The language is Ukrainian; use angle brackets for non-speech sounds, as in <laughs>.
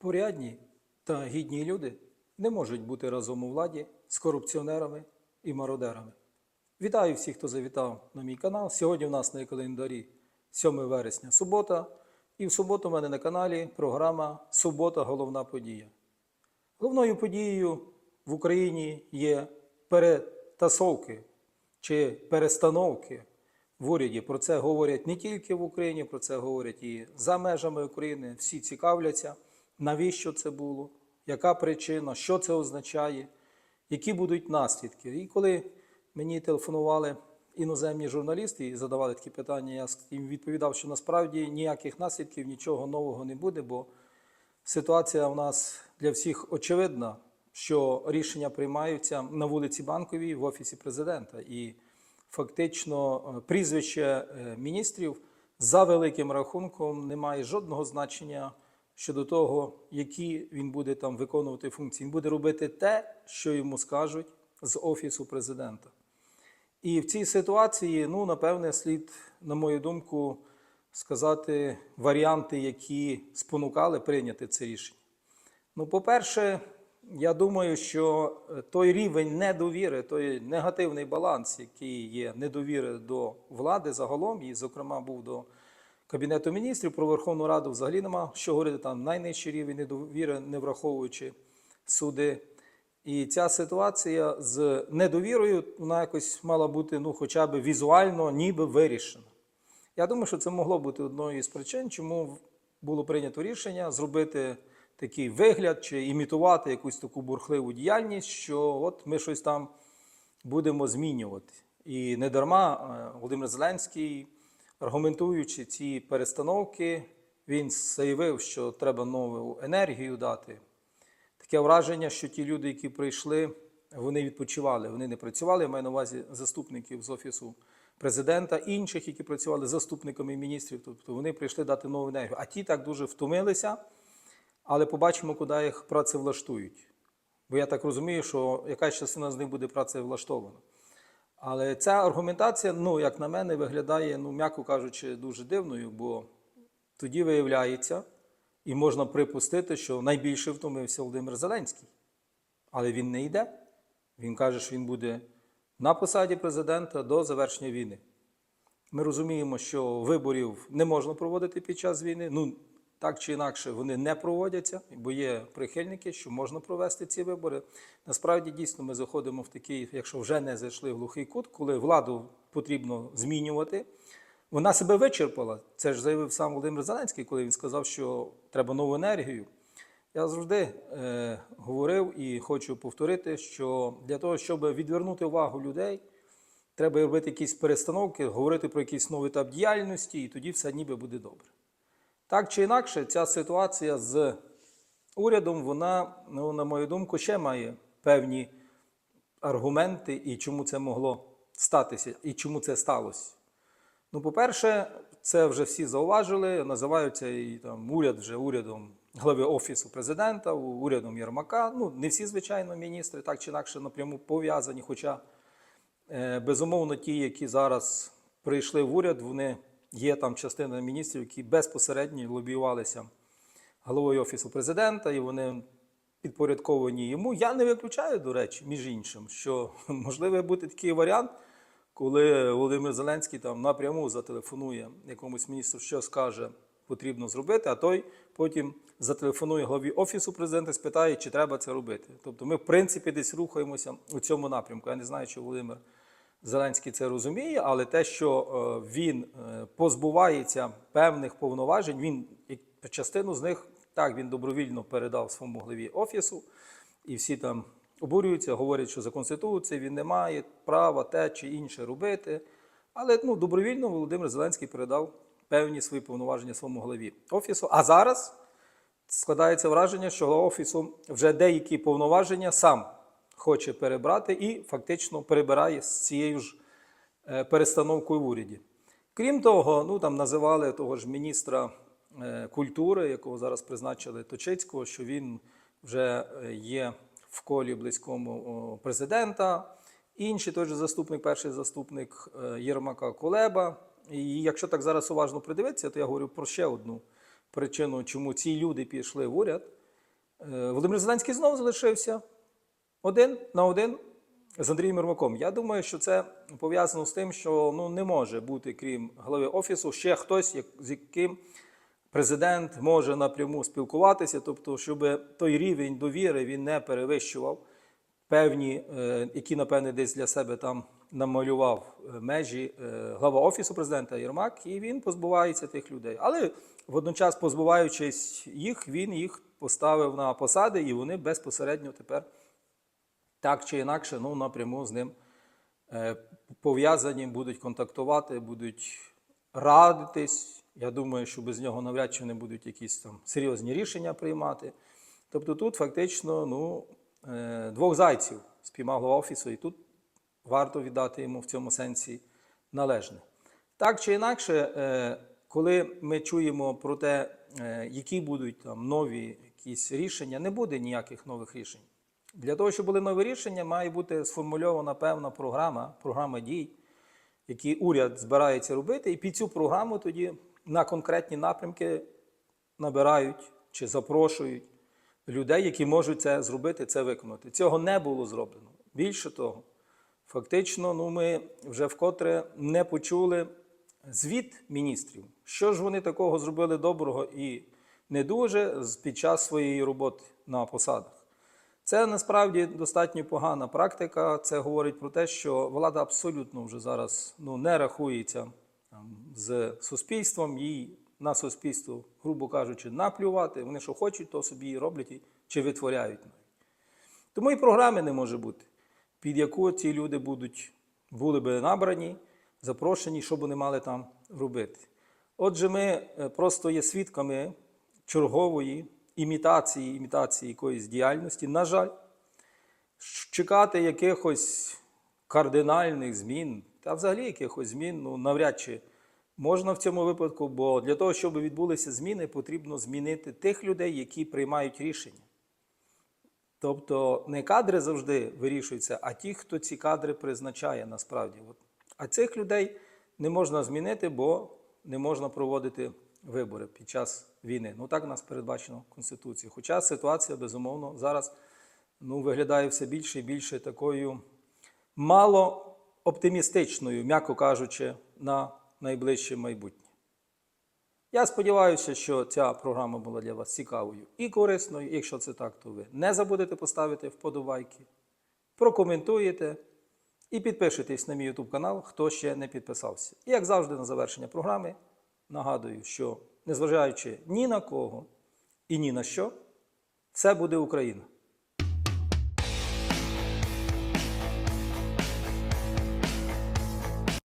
Порядні та гідні люди не можуть бути разом у владі з корупціонерами і мародерами. Вітаю всіх, хто завітав на мій канал. Сьогодні в нас на календарі 7 вересня субота. І в суботу в мене на каналі програма Субота головна подія. Головною подією в Україні є перетасовки чи перестановки в уряді. Про це говорять не тільки в Україні, про це говорять і за межами України. Всі цікавляться, навіщо це було, яка причина, що це означає, які будуть наслідки. І коли мені телефонували іноземні журналісти і задавали такі питання, я їм відповідав, що насправді ніяких наслідків, нічого нового не буде, бо Ситуація в нас для всіх очевидна, що рішення приймаються на вулиці Банковій в офісі президента. І фактично е, прізвище е, міністрів за великим рахунком не має жодного значення щодо того, які він буде там виконувати функції. Він буде робити те, що йому скажуть з офісу президента. І в цій ситуації, ну, напевне, слід, на мою думку, сказати варіанти, які спонукали прийняти це рішення. Ну, по-перше, я думаю, що той рівень недовіри, той негативний баланс, який є недовіри до влади загалом, і, зокрема, був до Кабінету міністрів, про Верховну Раду взагалі нема що говорити, там найнижчий рівень недовіри, не враховуючи суди. І ця ситуація з недовірою, вона якось мала бути ну, хоча б візуально ніби вирішена. Я думаю, що це могло бути одною із причин, чому було прийнято рішення зробити такий вигляд чи імітувати якусь таку бурхливу діяльність, що от ми щось там будемо змінювати. І не дарма е, Володимир Зеленський, аргументуючи ці перестановки, він заявив, що треба нову енергію дати. Таке враження, що ті люди, які прийшли, вони відпочивали, вони не працювали. Я маю на увазі заступників з офісу президента, інших, які працювали заступниками міністрів. Тобто вони прийшли дати нову енергію. А ті так дуже втомилися, але побачимо, куди їх працевлаштують. Бо я так розумію, що якась частина з них буде працевлаштована. Але ця аргументація, ну, як на мене, виглядає, ну, м'яко кажучи, дуже дивною, бо тоді виявляється, і можна припустити, що найбільше втомився Володимир Зеленський. Але він не йде. Він каже, що він буде на посаді президента до завершення війни. Ми розуміємо, що виборів не можна проводити під час війни. Ну, так чи інакше, вони не проводяться, бо є прихильники, що можна провести ці вибори. Насправді, дійсно, ми заходимо в такий, якщо вже не зайшли в глухий кут, коли владу потрібно змінювати. Вона себе вичерпала. Це ж заявив сам Володимир Зеленський, коли він сказав, що треба нову енергію. Я завжди е, говорив і хочу повторити, що для того, щоб відвернути увагу людей, треба робити якісь перестановки, говорити про якийсь новий етап діяльності, і тоді все ніби буде добре. Так чи інакше, ця ситуація з урядом, вона, ну, на мою думку, ще має певні аргументи, і чому це могло статися, і чому це сталося. Ну, по-перше, це вже всі зауважили, називаються і там уряд вже урядом глави Офісу президента, урядом Єрмака. Ну, не всі, звичайно, міністри, так чи інакше напряму пов'язані. Хоча, е, безумовно, ті, які зараз прийшли в уряд, вони є там частина міністрів, які безпосередньо лобіювалися головою Офісу президента, і вони підпорядковані йому. Я не виключаю, до речі, між іншим, що <laughs> можливий бути такий варіант коли Володимир Зеленський там напряму зателефонує якомусь міністру, що скаже, потрібно зробити, а той потім зателефонує главі офісу президента, спитає, чи треба це робити. Тобто, ми, в принципі, десь рухаємося у цьому напрямку. Я не знаю, чи Володимир Зеленський це розуміє, але те, що е, він е, позбувається певних повноважень, він частину з них так він добровільно передав своєму главі офісу, і всі там обурюються, говорять, що за Конституцією він не має права те чи інше робити. Але ну, добровільно Володимир Зеленський передав певні свої повноваження своєму голові офісу. А зараз складається враження, що офісу вже деякі повноваження сам хоче перебрати і фактично перебирає з цією ж е, перестановкою в уряді. Крім того, ну там називали того ж міністра е, культури, якого зараз призначили Точицького, що він вже е, є в колі близькому президента. Інший той же заступник, перший заступник Єрмака Колеба. І якщо так зараз уважно придивитися, то я говорю про ще одну причину, чому ці люди пішли в уряд. Володимир Зеленський знову залишився один на один з Андрієм Єрмаком. Я думаю, що це пов'язано з тим, що ну, не може бути, крім голови офісу, ще хтось, як- з яким президент може напряму спілкуватися, тобто, щоб той рівень довіри він не перевищував певні, е, які, напевне, десь для себе там намалював е, межі е, глава офісу президента Єрмак, і він позбувається тих людей. Але водночас, позбуваючись їх, він їх поставив на посади, і вони безпосередньо тепер так чи інакше ну, напряму з ним е, пов'язані, будуть контактувати, будуть радитись. Я думаю, що без нього навряд чи не будуть якісь там серйозні рішення приймати. Тобто тут фактично ну, е, двох зайців спіймав голова офісу, і тут варто віддати йому в цьому сенсі належне. Так чи інакше, е, коли ми чуємо про те, які будуть там нові якісь рішення, не буде ніяких нових рішень. Для того, щоб були нові рішення, має бути сформульована певна програма, програма дій, які уряд збирається робити, і під цю програму тоді на конкретні напрямки набирають чи запрошують людей, які можуть це зробити, це виконати. Цього не було зроблено. Більше того, фактично, ну, ми вже вкотре не почули звіт міністрів, що ж вони такого зробили доброго і не дуже під час своєї роботи на посадах. Це насправді достатньо погана практика. Це говорить про те, що влада абсолютно вже зараз ну, не рахується з суспільством, їй на суспільство, грубо кажучи, наплювати. Вони що хочуть, то собі і роблять чи витворяють. Тому і програми не може бути, під яку ці люди будуть, були би набрані, запрошені, що б вони мали там робити. Отже, ми е, просто є свідками чергової імітації, імітації якоїсь діяльності. На жаль, чекати якихось кардинальних змін, та взагалі якихось змін, ну навряд чи можна в цьому випадку, бо для того, щоб відбулися зміни, потрібно змінити тих людей, які приймають рішення. Тобто не кадри завжди вирішуються, а ті, хто ці кадри призначає насправді. А цих людей не можна змінити, бо не можна проводити вибори під час війни. Ну так у нас передбачено Конституцією. Хоча ситуація, безумовно, зараз ну, виглядає все більше і більше такою мало оптимістичною, м'яко кажучи, на найближче майбутнє. Я сподіваюся, що ця програма була для вас цікавою і корисною. Якщо це так, то ви не забудете поставити вподобайки, прокоментуєте і підпишитесь на мій YouTube канал, хто ще не підписався. І як завжди, на завершення програми нагадую, що незважаючи ні на кого і ні на що, це буде Україна.